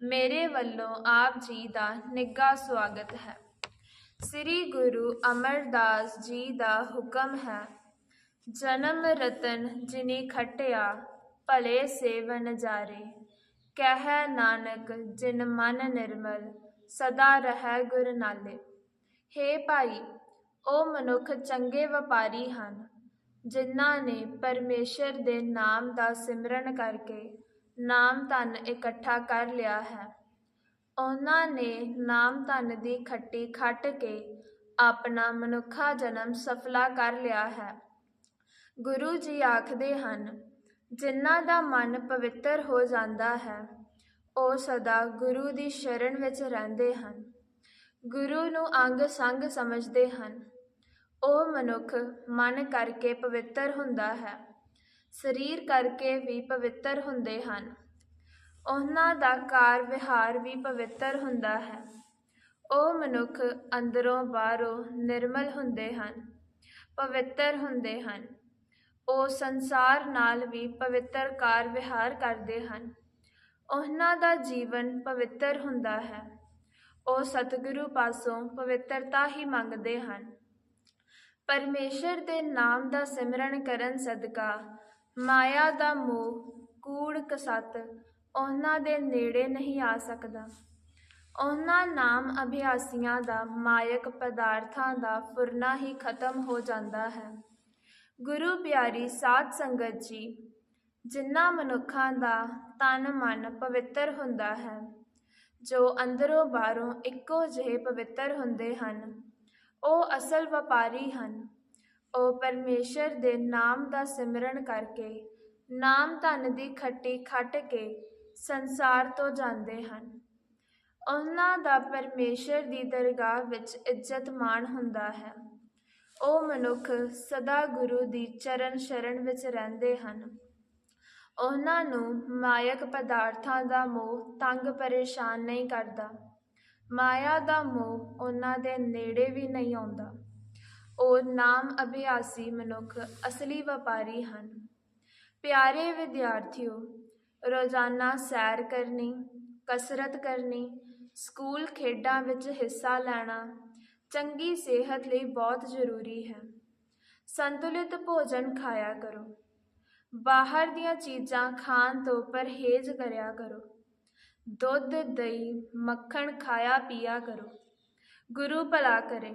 ਮੇਰੇ ਵੱਲੋਂ ਆਪ ਜੀ ਦਾ ਨਿੱਘਾ ਸਵਾਗਤ ਹੈ। ਸ੍ਰੀ ਗੁਰੂ ਅਮਰਦਾਸ ਜੀ ਦਾ ਹੁਕਮ ਹੈ, ਜਨਮ ਰਤਨ ਜਿਨੀ ਖਟਿਆ, ਭਲੇ ਸੇਵਨ ਜਾਰੇ। ਕਹਿ ਨਾਨਕ, ਜਿਨ ਮਨ ਨਿਰਮਲ, ਸਦਾ ਰਹਿ ਗੁਰ ਨਾਲੇ। ਹੇ ਭਾਈ ਉਹ ਮਨੁੱਖ ਚੰਗੇ ਵਪਾਰੀ ਹਨ, ਜਿਨ੍ਹਾਂ ਨੇ ਪਰਮੇਸ਼ਰ ਦੇ ਨਾਮ ਦਾ ਸਿਮਰਨ ਕਰਕੇ ਨਾਮ ਧਨ ਇਕੱਠਾ ਕਰ ਲਿਆ ਹੈ। ਉਹਨਾਂ ਨੇ ਨਾਮ ਧਨ ਦੀ ਖੱਟੀ ਖੱਟ ਕੇ ਆਪਣਾ ਮਨੁੱਖਾ ਜਨਮ ਸਫਲਾ ਕਰ ਲਿਆ ਹੈ। ਗੁਰੂ ਜੀ ਆਖਦੇ ਹਨ, ਜਿਨ੍ਹਾਂ ਦਾ ਮਨ ਪਵਿੱਤਰ ਹੋ ਜਾਂਦਾ ਹੈ, ਉਹ ਸਦਾ ਗੁਰੂ ਦੀ ਸ਼ਰਨ ਵਿੱਚ ਰਹਿੰਦੇ ਹਨ। ਗੁਰੂ ਨੂੰ ਅੰਗ ਸੰਗ ਸਮਝਦੇ ਹਨ। ਉਹ ਮਨੁੱਖ ਮਨ ਕਰਕੇ ਪਵਿੱਤਰ ਹੁੰਦਾ ਹੈ। ਸਰੀਰ ਕਰਕੇ ਵੀ ਪਵਿੱਤਰ ਹੁੰਦੇ ਹਨ। ਉਹਨਾਂ ਦਾ ਕਾਰ ਵਿਹਾਰ ਵੀ ਪਵਿੱਤਰ ਹੁੰਦਾ ਹੈ। ਉਹ ਮਨੁੱਖ ਅੰਦਰੋਂ ਬਾਹਰੋਂ ਨਿਰਮਲ ਹੁੰਦੇ ਹਨ, ਪਵਿੱਤਰ ਹੁੰਦੇ ਹਨ। ਉਹ ਸੰਸਾਰ ਨਾਲ ਵੀ ਪਵਿੱਤਰ ਕਾਰ ਵਿਹਾਰ ਕਰਦੇ ਹਨ। ਉਹਨਾਂ ਦਾ ਜੀਵਨ ਪਵਿੱਤਰ ਹੁੰਦਾ ਹੈ। ਉਹ ਸਤਿਗੁਰੂ ਪਾਸੋਂ ਪਵਿੱਤਰਤਾ ਹੀ ਮੰਗਦੇ ਹਨ। ਪਰਮੇਸ਼ਰ ਦੇ ਨਾਮ ਦਾ ਸਿਮਰਨ ਕਰਨ ਸਦਕਾ ਮਾਇਆ ਦਾ ਮੋਹ, ਕੂੜ ਕਸੱਤ ਉਹਨਾਂ ਦੇ ਨੇੜੇ ਨਹੀਂ ਆ ਸਕਦਾ। ਉਹਨਾਂ ਨਾਮ ਅਭਿਆਸੀਆਂ ਦਾ, ਮਾਇਕ ਪਦਾਰਥਾਂ ਦਾ ਫੁਰਨਾ ਹੀ ਖਤਮ ਹੋ ਜਾਂਦਾ ਹੈ। ਗੁਰੂ ਪਿਆਰੀ ਸਾਧ ਸੰਗਤ ਜੀ, ਜਿਨ੍ਹਾਂ ਮਨੁੱਖਾਂ ਦਾ ਤਨ ਮਨ ਪਵਿੱਤਰ ਹੁੰਦਾ ਹੈ, ਜੋ ਅੰਦਰੋਂ ਬਾਹਰੋਂ ਇੱਕੋ ਜਿਹੇ ਪਵਿੱਤਰ ਹੁੰਦੇ ਹਨ, ਉਹ ਅਸਲ ਵਪਾਰੀ ਹਨ। ਉਹ ਪਰਮੇਸ਼ਰ ਦੇ ਨਾਮ ਦਾ ਸਿਮਰਨ ਕਰਕੇ ਨਾਮ ਧਨ ਦੀ ਖੱਟੀ ਖੱਟ ਕੇ ਸੰਸਾਰ ਤੋਂ ਜਾਂਦੇ ਹਨ। ਉਹਨਾਂ ਦਾ ਪਰਮੇਸ਼ਰ ਦੀ ਦਰਗਾਹ ਵਿੱਚ ਇੱਜ਼ਤ ਮਾਣ ਹੁੰਦਾ ਹੈ। ਉਹ ਮਨੁੱਖ ਸਦਾ ਗੁਰੂ ਦੀ ਚਰਨ ਸ਼ਰਨ ਵਿੱਚ ਰਹਿੰਦੇ ਹਨ। ਉਹਨਾਂ ਨੂੰ ਮਾਇਕ ਪਦਾਰਥਾਂ ਦਾ ਮੋਹ ਤੰਗ ਪਰੇਸ਼ਾਨ ਨਹੀਂ ਕਰਦਾ। ਮਾਇਆ ਦਾ ਮੋਹ ਉਹਨਾਂ ਦੇ ਨੇੜੇ ਵੀ ਨਹੀਂ ਆਉਂਦਾ। ਉਹ ਨਾਮ ਅਭਿਆਸੀ ਮਨੁੱਖ ਅਸਲੀ ਵਪਾਰੀ ਹਨ। ਪਿਆਰੇ ਵਿਦਿਆਰਥੀਓ, ਰੋਜ਼ਾਨਾ ਸੈਰ ਕਰਨੀ, ਕਸਰਤ ਕਰਨੀ, ਸਕੂਲ ਖੇਡਾਂ ਵਿੱਚ ਹਿੱਸਾ ਲੈਣਾ ਚੰਗੀ ਸਿਹਤ ਲਈ ਬਹੁਤ ਜ਼ਰੂਰੀ ਹੈ। ਸੰਤੁਲਿਤ ਭੋਜਨ ਖਾਇਆ ਕਰੋ। ਬਾਹਰ ਦੀਆਂ ਚੀਜ਼ਾਂ ਖਾਣ ਤੋਂ ਪਰਹੇਜ਼ ਕਰਿਆ ਕਰੋ। ਦੁੱਧ, ਦਹੀਂ, ਮੱਖਣ ਖਾਇਆ ਪੀਆ ਕਰੋ। ਗੁਰੂ ਭਲਾ ਕਰੇ।